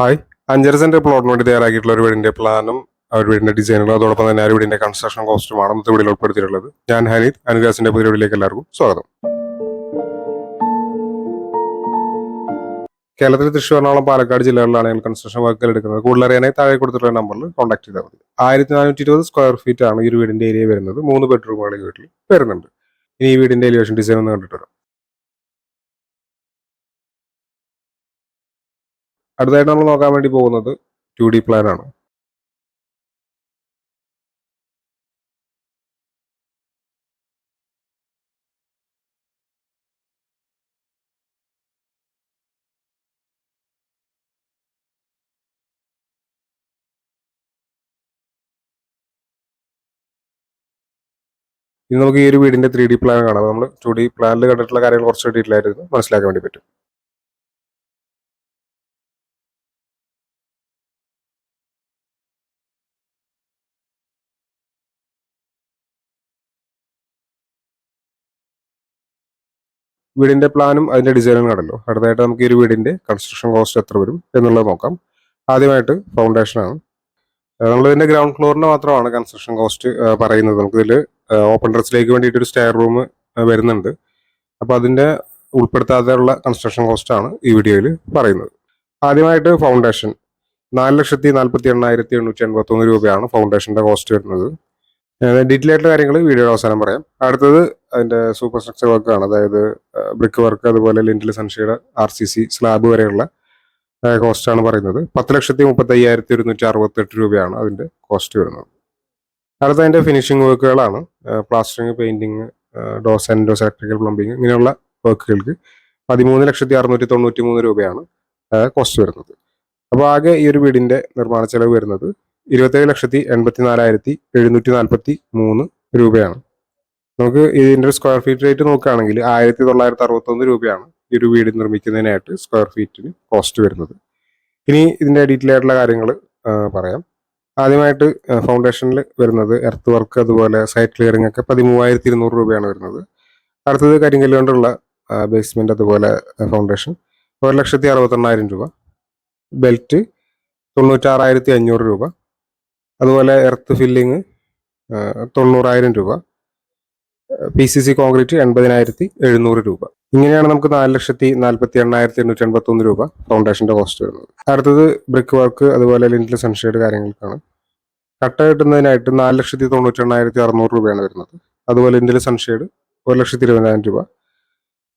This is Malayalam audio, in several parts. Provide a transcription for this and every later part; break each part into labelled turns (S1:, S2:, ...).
S1: ഹായ്. അഞ്ചര സെന്റ് പ്ലോട്ടിന് വേണ്ടി തയ്യാറാക്കിയിട്ടുള്ള ഒരു വീടിന്റെ പ്ലാനും ഒരു വീടിന്റെ ഡിസൈനുകളും അതോടൊപ്പം തന്നെ ആ ഒരു വീടിന്റെ കൺസ്ട്രക്ഷൻ കോസ്റ്റുമാണ് ഇന്നത്തെ വീഡിയോയിൽ ഉൾപ്പെടുത്തിയിട്ടുള്ളത്. ഞാൻ ഹനീത് അനുഗാസിന്റെ പുതിയ വീടിലേക്ക് എല്ലാവർക്കും സ്വാഗതം. കേരളത്തിൽ തൃശ്ശൂർ എറണാകുളം പാലക്കാട് ജില്ലകളിലാണ് ഞാൻ കൺസ്ട്രക്ഷൻ വർക്കുകൾ എടുക്കുന്നത്. കൂടുതൽ അറിയാനായി താഴെ കൊടുത്തിട്ടുള്ള നമ്പറിൽ കോൺടാക്ട് ചെയ്താൽ മതി. ആയിരത്തി നാനൂറ്റി ഇരുപത് സ്ക്വയർ ഫീറ്റ് ആണ് ഈ വീടിന്റെ ഏരിയ വരുന്നത്. മൂന്ന് ബെഡ്റൂമുകൾ ഈ വീട്ടിൽ വരുന്നുണ്ട്. ഇനി ഈ വീടിന്റെ എലിവേഷൻ ഡിസൈൻ ഒന്ന് കണ്ടിട്ട് വരാം. അടുത്തായിട്ട് നമ്മൾ നോക്കാൻ വേണ്ടി പോകുന്നത് ടു ഡി പ്ലാൻ ആണ്. ഇനി നമുക്ക് ഈ ഒരു വീടിന്റെ ത്രീ ഡി പ്ലാൻ കാണാം. നമ്മൾ ടു ഡി പ്ലാനിൽ കണ്ടിട്ടുള്ള കാര്യങ്ങൾ കുറച്ച് ഡീറ്റെയിൽ മനസ്സിലാക്കാൻ വേണ്ടി പറ്റും. വീടിന്റെ പ്ലാനും അതിന്റെ ഡിസൈനും കണ്ടല്ലോ. അടുത്തായിട്ട് നമുക്ക് ഈ ഒരു വീടിന്റെ കൺസ്ട്രക്ഷൻ കോസ്റ്റ് എത്ര വരും എന്നുള്ളത് നോക്കാം. ആദ്യമായിട്ട് ഫൗണ്ടേഷൻ ആണ്. നമ്മൾ ഇതിന്റെ ഗ്രൗണ്ട് ഫ്ലോറിന് മാത്രമാണ് കൺസ്ട്രക്ഷൻ കോസ്റ്റ് പറയുന്നത്. നമുക്ക് ഇതിൽ ഓപ്പൺ ഡ്രസ്സിലേക്ക് വേണ്ടിയിട്ട് ഒരു സ്റ്റെയർ റൂം വരുന്നുണ്ട്. അപ്പോൾ അതിന്റെ ഉൾപ്പെടുത്താതെയുള്ള കൺസ്ട്രക്ഷൻ കോസ്റ്റ് ആണ് ഈ വീഡിയോയിൽ പറയുന്നത്. ആദ്യമായിട്ട് ഫൗണ്ടേഷൻ നാല് ലക്ഷത്തി നാൽപ്പത്തി എണ്ണായിരത്തി എണ്ണൂറ്റി എൺപത്തി ഒന്ന് രൂപയാണ് ഫൗണ്ടേഷന്റെ കോസ്റ്റ് വരുന്നത്. ഡീറ്റെയിൽ ആയിട്ടുള്ള കാര്യങ്ങൾ വീഡിയോയുടെ അവസാനം പറയാം. അടുത്തത് അതിന്റെ സൂപ്പർ സ്ട്രക്ചർ വർക്കാണ് അതായത് ബ്രിക്ക് വർക്ക് അതുപോലെ lintel sunshade R C C slab വരെയുള്ള കോസ്റ്റ് ആണ് പറയുന്നത്. പത്ത് ലക്ഷത്തി മുപ്പത്തി അയ്യായിരത്തി ഒരുന്നൂറ്റി അറുപത്തി എട്ട് രൂപയാണ് അതിന്റെ കോസ്റ്റ് വരുന്നത്. അടുത്ത അതിന്റെ finishing വർക്കുകളാണ് plastering painting doors and doors electrical plumbing ഇങ്ങനെയുള്ള വർക്കുകൾക്ക് പതിമൂന്ന് ലക്ഷത്തി അറുന്നൂറ്റി തൊണ്ണൂറ്റി മൂന്ന് രൂപയാണ് കോസ്റ്റ് വരുന്നത്. അപ്പോൾ ആകെ ഈ ഒരു വീടിന്റെ നിർമ്മാണ ചെലവ് വരുന്നത് ഇരുപത്തേഴ് ലക്ഷത്തി എൺപത്തി നാലായിരത്തി എഴുന്നൂറ്റി നാൽപ്പത്തി മൂന്ന് രൂപയാണ്. നമുക്ക് ഇതിന്റെ ഒരു സ്ക്വയർ ഫീറ്റ് റേറ്റ് നോക്കുകയാണെങ്കിൽ ആയിരത്തി തൊള്ളായിരത്തി അറുപത്തൊന്ന് രൂപയാണ് ഈ ഒരു വീട് നിർമ്മിക്കുന്നതിനായിട്ട് സ്ക്വയർ ഫീറ്റിന് കോസ്റ്റ് വരുന്നത്. ഇനി ഇതിന്റെ ഡീറ്റെയിൽ ആയിട്ടുള്ള കാര്യങ്ങൾ പറയാം. ആദ്യമായിട്ട് ഫൗണ്ടേഷനിൽ വരുന്നത് എർത്ത് വർക്ക് അതുപോലെ സൈറ്റ് ക്ലിയറിംഗ് ഒക്കെ പതിമൂവായിരത്തി ഇരുന്നൂറ് രൂപയാണ് വരുന്നത്. അടുത്തത് കരിങ്കല്ല് കൊണ്ടുള്ള ബേസ്മെന്റ് അതുപോലെ ഫൗണ്ടേഷൻ ഒരു ലക്ഷത്തി അറുപത്തെണ്ണായിരം രൂപ. ബെൽറ്റ് തൊണ്ണൂറ്റാറായിരത്തി അഞ്ഞൂറ് രൂപ. അതുപോലെ എർത്ത് ഫില്ലിങ് തൊണ്ണൂറായിരം രൂപ. പി സി സി കോൺക്രീറ്റ് എൺപതിനായിരത്തി എഴുന്നൂറ് രൂപ. ഇങ്ങനെയാണ് നമുക്ക് നാല് ലക്ഷത്തി നാൽപ്പത്തി എണ്ണായിരത്തി എണ്ണൂറ്റി എൺപത്തി ഒന്ന് രൂപ ഫൗണ്ടേഷന്റെ കോസ്റ്റ് വരുന്നത്. അടുത്തത് ബ്രിക്ക് വർക്ക് അതുപോലെ ലിന്റിൽ സൺഷെയ്ഡ് കാര്യങ്ങൾക്കാണ്. കട്ട കിട്ടുന്നതിനായിട്ട് നാല് ലക്ഷത്തി തൊണ്ണൂറ്റി എണ്ണായിരത്തി അറുന്നൂറ് രൂപയാണ് വരുന്നത്. അതുപോലെ ലിന്റിൽ സൺഷെയ്ഡ് ഒരു ലക്ഷത്തി ഇരുപതിനായിരം രൂപ.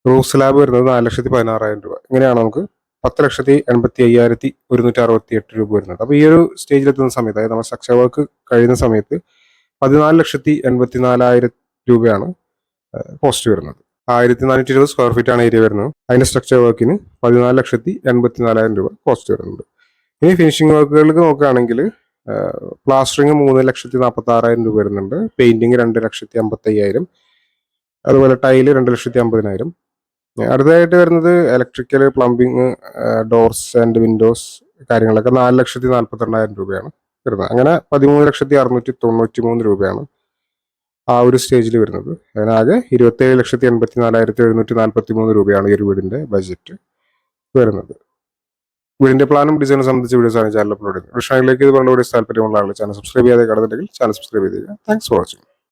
S1: റൂഫ് സ്ലാബ് വരുന്നത് നാല് ലക്ഷത്തി പതിനാറായിരം രൂപ. ഇങ്ങനെയാണ് നമുക്ക് പത്ത് ലക്ഷത്തി എൺപത്തി അയ്യായിരത്തി ഒരുന്നൂറ്റി അറുപത്തി എട്ട് രൂപ വരുന്നുണ്ട്. അപ്പോൾ ഈ ഒരു സ്റ്റേജിലെത്തുന്ന സമയത്ത് അതായത് നമ്മൾ സ്ട്രക്ചർ വർക്ക് കഴിയുന്ന സമയത്ത് പതിനാല് ലക്ഷത്തി എൺപത്തി നാലായിരം രൂപയാണ് കോസ്റ്റ് വരുന്നത്. ആയിരത്തി നാനൂറ്റി ഇരുപത് സ്ക്വയർ ഫീറ്റ് ആണ് ഏരിയ വരുന്നത്. അതിന്റെ സ്ട്രക്ചർ വർക്കിന് പതിനാല് ലക്ഷത്തി എൺപത്തി നാലായിരം രൂപ കോസ്റ്റ് വരുന്നുണ്ട്. ഇനി ഫിനിഷിംഗ് വർക്കുകൾക്ക് നോക്കുകയാണെങ്കിൽ പ്ലാസ്റ്ററിങ് മൂന്ന് ലക്ഷത്തി നാൽപ്പത്തി ആറായിരം രൂപ വരുന്നുണ്ട്. പെയിന്റിങ് രണ്ട് ലക്ഷത്തി അമ്പത്തി അയ്യായിരം അതുപോലെ ടൈൽ രണ്ട് ലക്ഷത്തി അമ്പതിനായിരം അടുത്തതായിട്ട് വരുന്നത് electrical plumbing doors and windows കാര്യങ്ങളൊക്കെ നാല് ലക്ഷത്തി നാൽപ്പത്തി രണ്ടായിരം രൂപയാണ് വരുന്നത്. അങ്ങനെ പതിമൂന്ന് ലക്ഷത്തി അറുന്നൂറ്റി തൊണ്ണൂറ്റി മൂന്ന് രൂപയാണ് ആ ഒരു സ്റ്റേജിൽ വരുന്നത്. അതിനാകെ ഇരുപത്തേഴ് ലക്ഷത്തി എൺപത്തി നാലായിരത്തി എഴുന്നൂറ്റി നാൽപ്പത്തി മൂന്ന് രൂപയാണ് ഈ ഒരു വീടിന്റെ ബജറ്റ് വരുന്നത്. വീടിന്റെ പ്ലാനും ഡിസൈനും സംബന്ധിച്ച വീഡിയോസ് ആണ് ചാനൽ അപ്ലോഡ് ചെയ്യുന്നത്. കൃഷ്ണയിലേക്ക് ഇത് വീഡിയോസ് താല്പര്യമുള്ള ആളുകൾ ചാനൽ സബ്സ്ക്രൈബ് ചെയ്യാതെ കടന്നിട്ടുണ്ടെങ്കിൽ ചാനൽ സബ്സ്ക്രൈബ് ചെയ്യുക. Thanks for watching